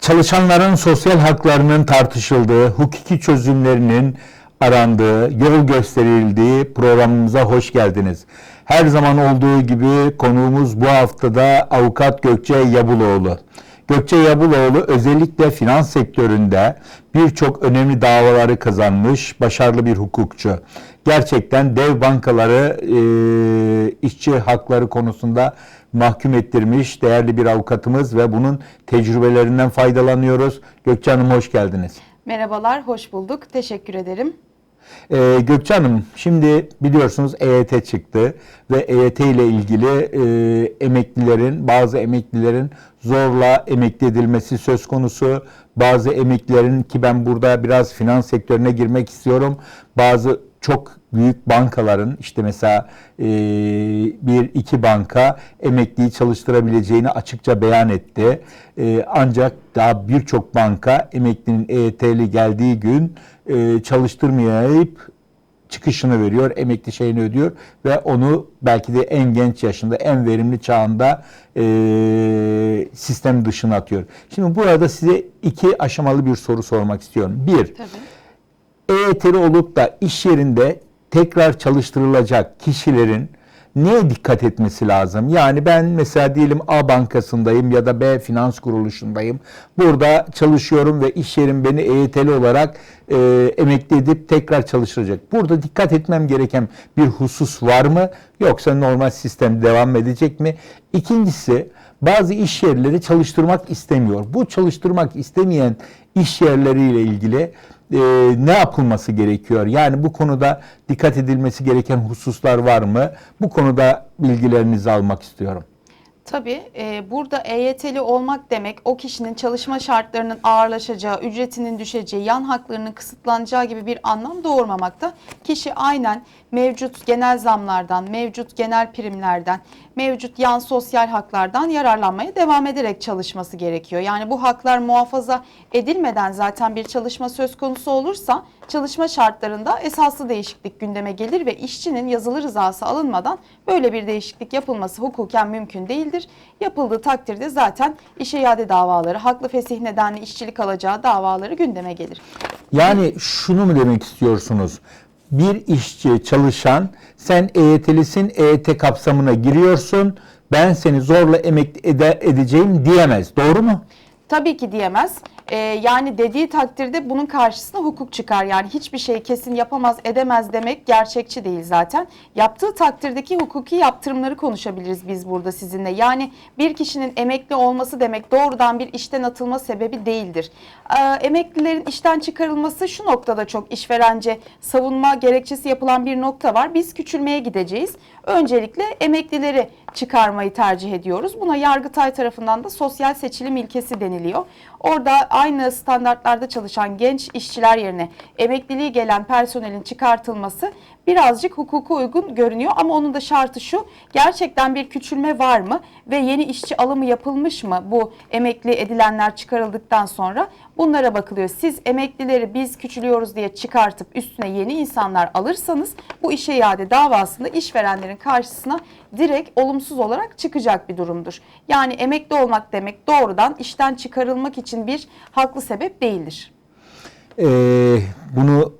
Çalışanların sosyal haklarının tartışıldığı, hukuki çözümlerinin arandığı, yol gösterildiği programımıza hoş geldiniz. Her zaman olduğu gibi konuğumuz bu haftada avukat Gökçe Yabuloğlu. Gökçe Yabuloğlu özellikle finans sektöründe birçok önemli davaları kazanmış, başarılı bir hukukçu. Gerçekten dev bankaları e, işçi hakları konusunda mahkum ettirmiş değerli bir avukatımız ve bunun tecrübelerinden faydalanıyoruz. Gökçe Hanım hoş geldiniz. Merhabalar, hoş bulduk. Teşekkür ederim. Ee, Gökçe Hanım şimdi biliyorsunuz EYT çıktı ve EYT ile ilgili e, emeklilerin bazı emeklilerin zorla emekli edilmesi söz konusu. Bazı emeklilerin ki ben burada biraz finans sektörüne girmek istiyorum. Bazı çok büyük bankaların işte mesela e, bir iki banka emekliyi çalıştırabileceğini açıkça beyan etti. E, ancak daha birçok banka emeklinin EYT'li geldiği gün e, çalıştırmayıp çıkışını veriyor, emekli şeyini ödüyor ve onu belki de en genç yaşında, en verimli çağında e, sistem dışına atıyor. Şimdi burada size iki aşamalı bir soru sormak istiyorum. Bir, Tabii. EYT'li olup da iş yerinde tekrar çalıştırılacak kişilerin neye dikkat etmesi lazım? Yani ben mesela diyelim A bankasındayım ya da B finans kuruluşundayım. Burada çalışıyorum ve iş yerim beni EYT'li olarak e, emekli edip tekrar çalıştıracak. Burada dikkat etmem gereken bir husus var mı? Yoksa normal sistem devam edecek mi? İkincisi bazı iş yerleri çalıştırmak istemiyor. Bu çalıştırmak istemeyen iş yerleriyle ilgili e, ne yapılması gerekiyor? Yani bu konuda dikkat edilmesi gereken hususlar var mı? Bu konuda bilgilerinizi almak istiyorum. Tabii e, burada EYT'li olmak demek o kişinin çalışma şartlarının ağırlaşacağı, ücretinin düşeceği, yan haklarının kısıtlanacağı gibi bir anlam doğurmamakta. Kişi aynen mevcut genel zamlardan, mevcut genel primlerden, mevcut yan sosyal haklardan yararlanmaya devam ederek çalışması gerekiyor. Yani bu haklar muhafaza edilmeden zaten bir çalışma söz konusu olursa çalışma şartlarında esaslı değişiklik gündeme gelir ve işçinin yazılı rızası alınmadan böyle bir değişiklik yapılması hukuken mümkün değildir. Yapıldığı takdirde zaten işe iade davaları, haklı fesih nedenli işçilik alacağı davaları gündeme gelir. Yani şunu mu demek istiyorsunuz? Bir işçi, çalışan, sen EYT'lisin, EYT kapsamına giriyorsun, ben seni zorla emekli ede- edeceğim diyemez. Doğru mu? Tabii ki diyemez. Ee, yani dediği takdirde bunun karşısına hukuk çıkar. Yani hiçbir şeyi kesin yapamaz, edemez demek gerçekçi değil zaten. Yaptığı takdirdeki hukuki yaptırımları konuşabiliriz biz burada sizinle. Yani bir kişinin emekli olması demek doğrudan bir işten atılma sebebi değildir. Ee, emeklilerin işten çıkarılması şu noktada çok işverence savunma gerekçesi yapılan bir nokta var. Biz küçülmeye gideceğiz. Öncelikle emeklileri çıkarmayı tercih ediyoruz. Buna Yargıtay tarafından da sosyal seçilim ilkesi deniliyor. Orada aynı standartlarda çalışan genç işçiler yerine emekliliği gelen personelin çıkartılması birazcık hukuka uygun görünüyor. Ama onun da şartı şu gerçekten bir küçülme var mı ve yeni işçi alımı yapılmış mı bu emekli edilenler çıkarıldıktan sonra bunlara bakılıyor. Siz emeklileri biz küçülüyoruz diye çıkartıp üstüne yeni insanlar alırsanız bu işe iade davasında işverenlerin karşısına direkt olumsuz olarak çıkacak bir durumdur. Yani emekli olmak demek doğrudan işten çıkarılmak için bir haklı sebep değildir. Ee, bunu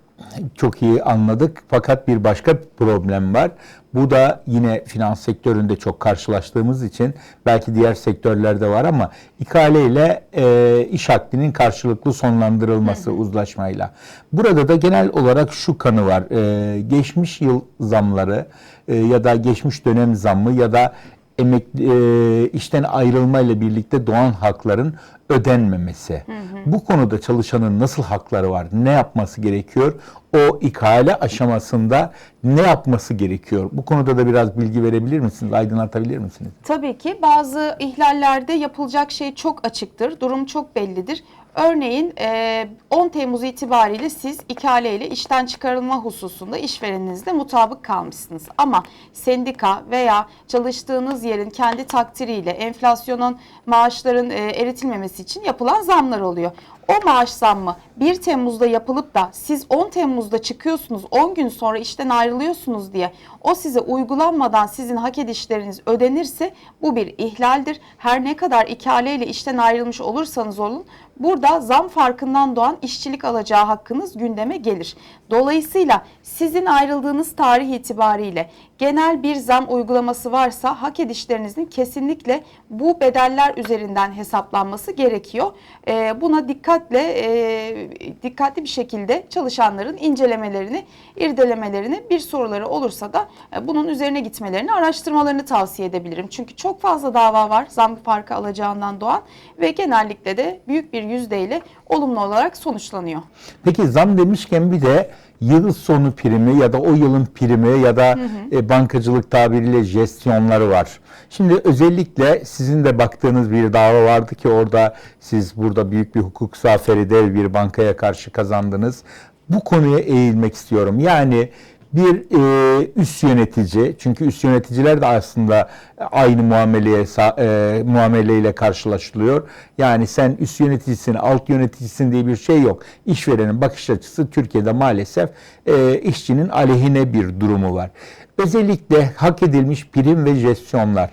çok iyi anladık. Fakat bir başka problem var. Bu da yine finans sektöründe çok karşılaştığımız için belki diğer sektörlerde var ama ikale ile e, iş akdinin karşılıklı sonlandırılması uzlaşmayla. Burada da genel olarak şu kanı var. E, geçmiş yıl zamları e, ya da geçmiş dönem zammı ya da emek e, işten ayrılma ile birlikte doğan hakların ödenmemesi. Bu konuda çalışanın nasıl hakları var? Ne yapması gerekiyor? O ikale aşamasında ne yapması gerekiyor? Bu konuda da biraz bilgi verebilir misiniz? Aydınlatabilir misiniz? Tabii ki bazı ihlallerde yapılacak şey çok açıktır. Durum çok bellidir. Örneğin e, 10 Temmuz itibariyle siz ikale ile işten çıkarılma hususunda işvereninizle mutabık kalmışsınız. Ama sendika veya çalıştığınız yerin kendi takdiriyle enflasyonun maaşların eritilmemesi için yapılan zamlar oluyor. O maaş zammı 1 Temmuz'da yapılıp da siz 10 Temmuz'da çıkıyorsunuz 10 gün sonra işten ayrılıyorsunuz diye o size uygulanmadan sizin hak edişleriniz ödenirse bu bir ihlaldir. Her ne kadar ikaleyle işten ayrılmış olursanız olun burada zam farkından doğan işçilik alacağı hakkınız gündeme gelir. Dolayısıyla sizin ayrıldığınız tarih itibariyle genel bir zam uygulaması varsa hak edişlerinizin kesinlikle bu bedeller üzerinden hesaplanması gerekiyor. Ee, buna dikkatle e, dikkatli bir şekilde çalışanların incelemelerini, irdelemelerini bir soruları olursa da e, bunun üzerine gitmelerini, araştırmalarını tavsiye edebilirim. Çünkü çok fazla dava var zam farkı alacağından doğan ve genellikle de büyük bir yüzdeyle olumlu olarak sonuçlanıyor. Peki zam demişken bir de yıl sonu primi ya da o yılın primi ya da e, bankacılık tabiriyle jestyonları var. Şimdi özellikle sizin de baktığınız bir dava vardı ki orada siz burada büyük bir hukuk zaferi dev bir bankaya karşı kazandınız. Bu konuya eğilmek istiyorum. Yani bir e, üst yönetici çünkü üst yöneticiler de aslında aynı muameleye e, muameleyle karşılaşılıyor. Yani sen üst yöneticisin, alt yöneticisin diye bir şey yok. İşverenin bakış açısı Türkiye'de maalesef e, işçinin aleyhine bir durumu var. Özellikle hak edilmiş prim ve jestyonlar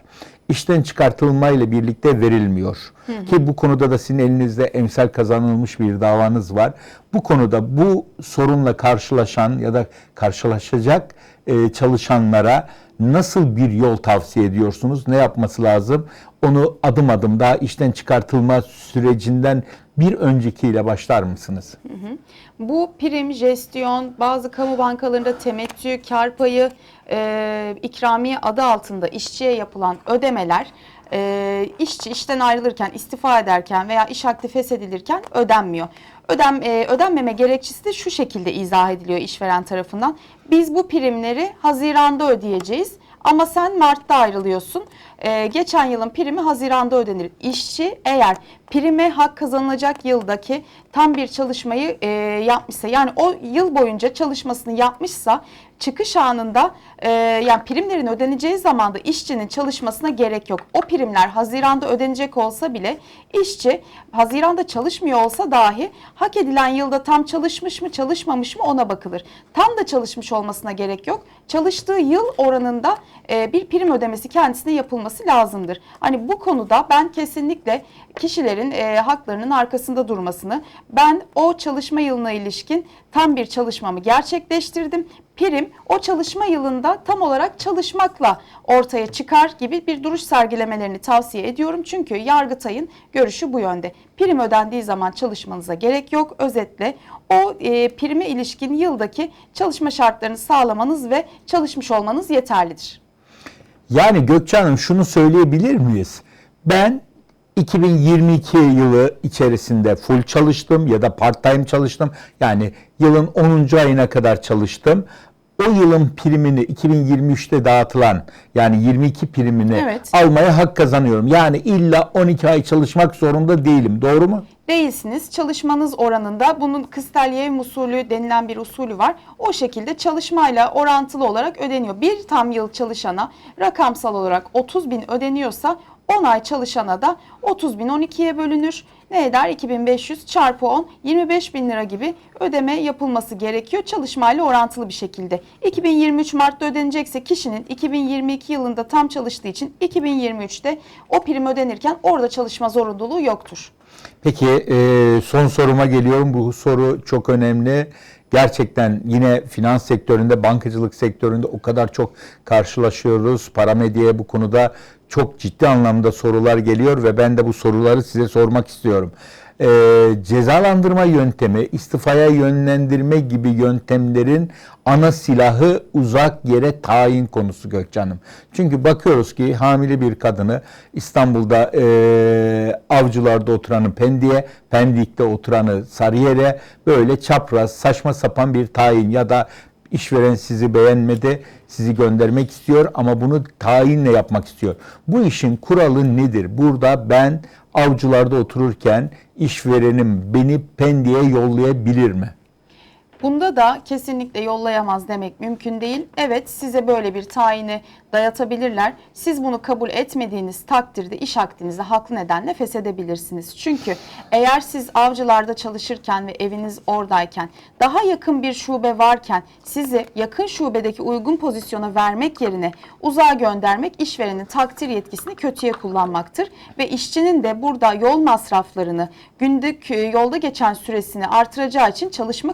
işten çıkartılmayla birlikte verilmiyor. Ki bu konuda da sizin elinizde emsal kazanılmış bir davanız var. Bu konuda bu sorunla karşılaşan ya da karşılaşacak e, çalışanlara nasıl bir yol tavsiye ediyorsunuz? Ne yapması lazım? Onu adım adım daha işten çıkartılma sürecinden bir öncekiyle başlar mısınız? Bu prim, jestyon, bazı kamu bankalarında temettü, kar payı, e, ikramiye adı altında işçiye yapılan ödemeler e, işçi işten ayrılırken, istifa ederken veya iş akdi feshedilirken ödenmiyor. Ödem, e, ödenmeme gerekçesi de şu şekilde izah ediliyor işveren tarafından. Biz bu primleri Haziran'da ödeyeceğiz. Ama sen Mart'ta ayrılıyorsun. Ee, geçen yılın primi Haziran'da ödenir. İşçi eğer prime hak kazanılacak yıldaki tam bir çalışmayı e, yapmışsa yani o yıl boyunca çalışmasını yapmışsa çıkış anında e, yani primlerin ödeneceği zamanda işçinin çalışmasına gerek yok. O primler Haziran'da ödenecek olsa bile işçi Haziran'da çalışmıyor olsa dahi hak edilen yılda tam çalışmış mı çalışmamış mı ona bakılır. Tam da çalışmış olmasına gerek yok. Çalıştığı yıl oranında e, bir prim ödemesi kendisine yapılması lazımdır. Hani bu konuda ben kesinlikle kişilerin e, haklarının arkasında durmasını, ben o çalışma yılına ilişkin tam bir çalışmamı gerçekleştirdim. Prim o çalışma yılında tam olarak çalışmakla ortaya çıkar gibi bir duruş sergilemelerini tavsiye ediyorum. Çünkü Yargıtay'ın görüşü bu yönde. Prim ödendiği zaman çalışmanıza gerek yok. Özetle o e, prime ilişkin yıldaki çalışma şartlarını sağlamanız ve çalışmış olmanız yeterlidir. Yani Gökçe Hanım şunu söyleyebilir miyiz? Ben 2022 yılı içerisinde full çalıştım ya da part time çalıştım. Yani yılın 10. ayına kadar çalıştım. O yılın primini 2023'te dağıtılan yani 22 primini Evet. almaya hak kazanıyorum. Yani illa 12 ay çalışmak zorunda değilim. Doğru mu? Değilsiniz. Çalışmanız oranında bunun Kıstelyev usulü denilen bir usulü var. O şekilde çalışmayla orantılı olarak ödeniyor. Bir tam yıl çalışana rakamsal olarak 30 bin ödeniyorsa 10 ay çalışana da 30 bin 12'ye bölünür. Ne eder? 2500 çarpı 10 25 bin lira gibi ödeme yapılması gerekiyor çalışmayla orantılı bir şekilde. 2023 Mart'ta ödenecekse kişinin 2022 yılında tam çalıştığı için 2023'te o prim ödenirken orada çalışma zorunluluğu yoktur. Peki e, son soruma geliyorum. Bu soru çok önemli. Gerçekten yine finans sektöründe, bankacılık sektöründe o kadar çok karşılaşıyoruz. Paramedya'ya bu konuda çok ciddi anlamda sorular geliyor ve ben de bu soruları size sormak istiyorum. E, cezalandırma yöntemi, istifaya yönlendirme gibi yöntemlerin ana silahı uzak yere tayin konusu Gökçen'im. Çünkü bakıyoruz ki hamile bir kadını İstanbul'da e, avcılarda oturanı Pendik'e, Pendik'te oturanı Sarıyer'e böyle çapraz saçma sapan bir tayin ya da işveren sizi beğenmedi, sizi göndermek istiyor ama bunu tayinle yapmak istiyor. Bu işin kuralı nedir? Burada ben avcılarda otururken işverenim beni Pendik'e yollayabilir mi? Bunda da kesinlikle yollayamaz demek mümkün değil. Evet size böyle bir tayini dayatabilirler. Siz bunu kabul etmediğiniz takdirde iş akdinizi haklı nedenle feshedebilirsiniz. Çünkü eğer siz avcılarda çalışırken ve eviniz oradayken daha yakın bir şube varken sizi yakın şubedeki uygun pozisyona vermek yerine uzağa göndermek işverenin takdir yetkisini kötüye kullanmaktır. Ve işçinin de burada yol masraflarını günlük e, yolda geçen süresini artıracağı için çalışma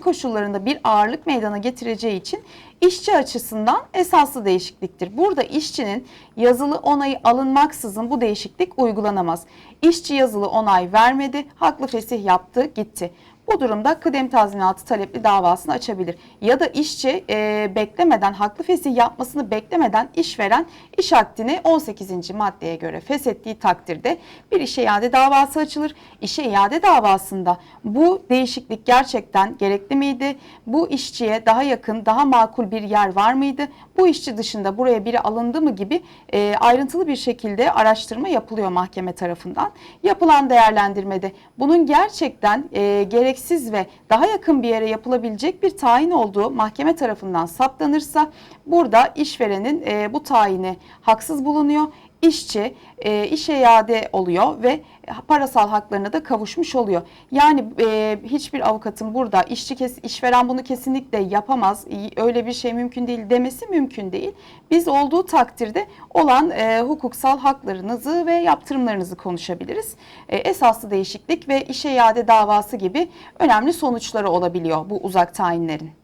koşullarında bir ağırlık meydana getireceği için işçi açısından esaslı değişikliktir. Burada işçinin yazılı onayı alınmaksızın bu değişiklik uygulanamaz. İşçi yazılı onay vermedi, haklı fesih yaptı, gitti. Bu durumda kıdem tazminatı talepli davasını açabilir. Ya da işçi e, beklemeden, haklı fesih yapmasını beklemeden işveren iş akdini 18. maddeye göre feshettiği takdirde bir işe iade davası açılır. İşe iade davasında bu değişiklik gerçekten gerekli miydi? Bu işçiye daha yakın, daha makul bir yer var mıydı? Bu işçi dışında buraya biri alındı mı gibi e, ayrıntılı bir şekilde araştırma yapılıyor mahkeme tarafından. Yapılan değerlendirmede bunun gerçekten e, gereksiz ve daha yakın bir yere yapılabilecek bir tayin olduğu mahkeme tarafından saptanırsa burada işverenin e, bu tayini haksız bulunuyor. İşçi e, işe iade oluyor ve parasal haklarına da kavuşmuş oluyor. Yani e, hiçbir avukatın burada işçi kes, işveren bunu kesinlikle yapamaz, öyle bir şey mümkün değil demesi mümkün değil. Biz olduğu takdirde olan e, hukuksal haklarınızı ve yaptırımlarınızı konuşabiliriz. E, esaslı değişiklik ve işe iade davası gibi önemli sonuçları olabiliyor bu uzak tayinlerin.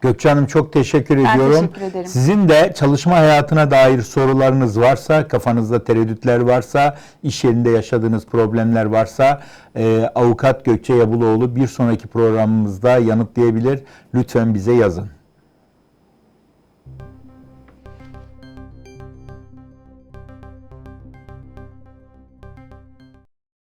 Gökçe Hanım çok teşekkür Ben ediyorum. teşekkür ederim. Sizin de çalışma hayatına dair sorularınız varsa, kafanızda tereddütler varsa, iş yerinde yaşadığınız problemler varsa e, avukat Gökçe Yabuloğlu bir sonraki programımızda yanıtlayabilir. Lütfen bize yazın.